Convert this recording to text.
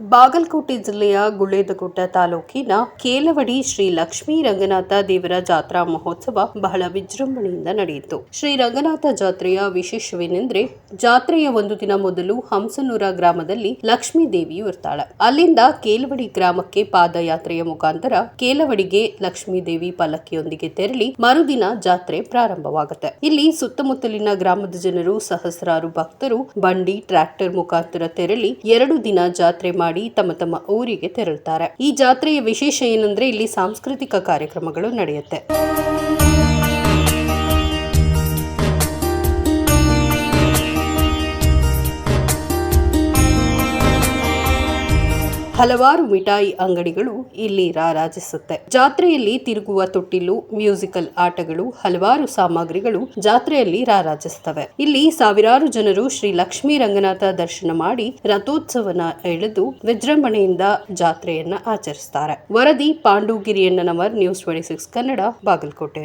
ಬಾಗಲಕೋಟೆ ಜಿಲ್ಲೆಯ ಗುಳೇದಗುಡ್ಡ ತಾಲೂಕಿನ ಕೇಲವಡಿ ಶ್ರೀ ಲಕ್ಷ್ಮೀ ರಂಗನಾಥ ದೇವರ ಜಾತ್ರಾ ಮಹೋತ್ಸವ ಬಹಳ ವಿಜೃಂಭಣೆಯಿಂದ ನಡೆಯಿತು. ಶ್ರೀ ರಂಗನಾಥ ಜಾತ್ರೆಯ ವಿಶೇಷವೇನೆಂದ್ರೆ, ಜಾತ್ರೆಯ ಒಂದು ದಿನ ಮೊದಲು ಹಂಸನೂರ ಗ್ರಾಮದಲ್ಲಿ ಲಕ್ಷ್ಮೀ ದೇವಿಯು ಇರ್ತಾಳೆ. ಅಲ್ಲಿಂದ ಕೇಲವಡಿ ಗ್ರಾಮಕ್ಕೆ ಪಾದಯಾತ್ರೆಯ ಮುಖಾಂತರ ಕೇಲವಡಿಗೆ ಲಕ್ಷ್ಮೀ ದೇವಿ ಪಲ್ಲಕ್ಕಿಯೊಂದಿಗೆ ತೆರಳಿ ಮರುದಿನ ಜಾತ್ರೆ ಪ್ರಾರಂಭವಾಗುತ್ತೆ. ಇಲ್ಲಿ ಸುತ್ತಮುತ್ತಲಿನ ಗ್ರಾಮದ ಜನರು, ಸಹಸ್ರಾರು ಭಕ್ತರು ಬಂಡಿ, ಟ್ರ್ಯಾಕ್ಟರ್ ಮುಖಾಂತರ ತೆರಳಿ ಎರಡು ದಿನ ಜಾತ್ರೆ ಮಾಡಿ ತಮ್ಮ ತಮ್ಮ ಊರಿಗೆ ತೆರಳುತ್ತಾರೆ. ಈ ಜಾತ್ರೆಯ ವಿಶೇಷ ಏನಂದ್ರೆ ಇಲ್ಲಿ ಸಾಂಸ್ಕೃತಿಕ ಕಾರ್ಯಕ್ರಮಗಳು ನಡೆಯುತ್ತೆ. ಹಲವಾರು ಮಿಠಾಯಿ ಅಂಗಡಿಗಳು ಇಲ್ಲಿ ರಾರಾಜಿಸುತ್ತೆ. ಜಾತ್ರೆಯಲ್ಲಿ ತಿರುಗುವ ತೊಟ್ಟಿಲು, ಮ್ಯೂಸಿಕಲ್ ಆಟಗಳು, ಹಲವಾರು ಸಾಮಗ್ರಿಗಳು ಜಾತ್ರೆಯಲ್ಲಿ ರಾರಾಜಿಸುತ್ತವೆ ಇಲ್ಲಿ ಸಾವಿರಾರು ಜನರು ಶ್ರೀ ಲಕ್ಷ್ಮೀ ರಂಗನಾಥ ದರ್ಶನ ಮಾಡಿ ರಥೋತ್ಸವನ ಎಳೆದು ವಿಜೃಂಭಣೆಯಿಂದ ಜಾತ್ರೆಯನ್ನ ಆಚರಿಸುತ್ತಾರೆ ವರದಿ Pandugiriyannanavar, news twenty six Kannada, Bagalkot.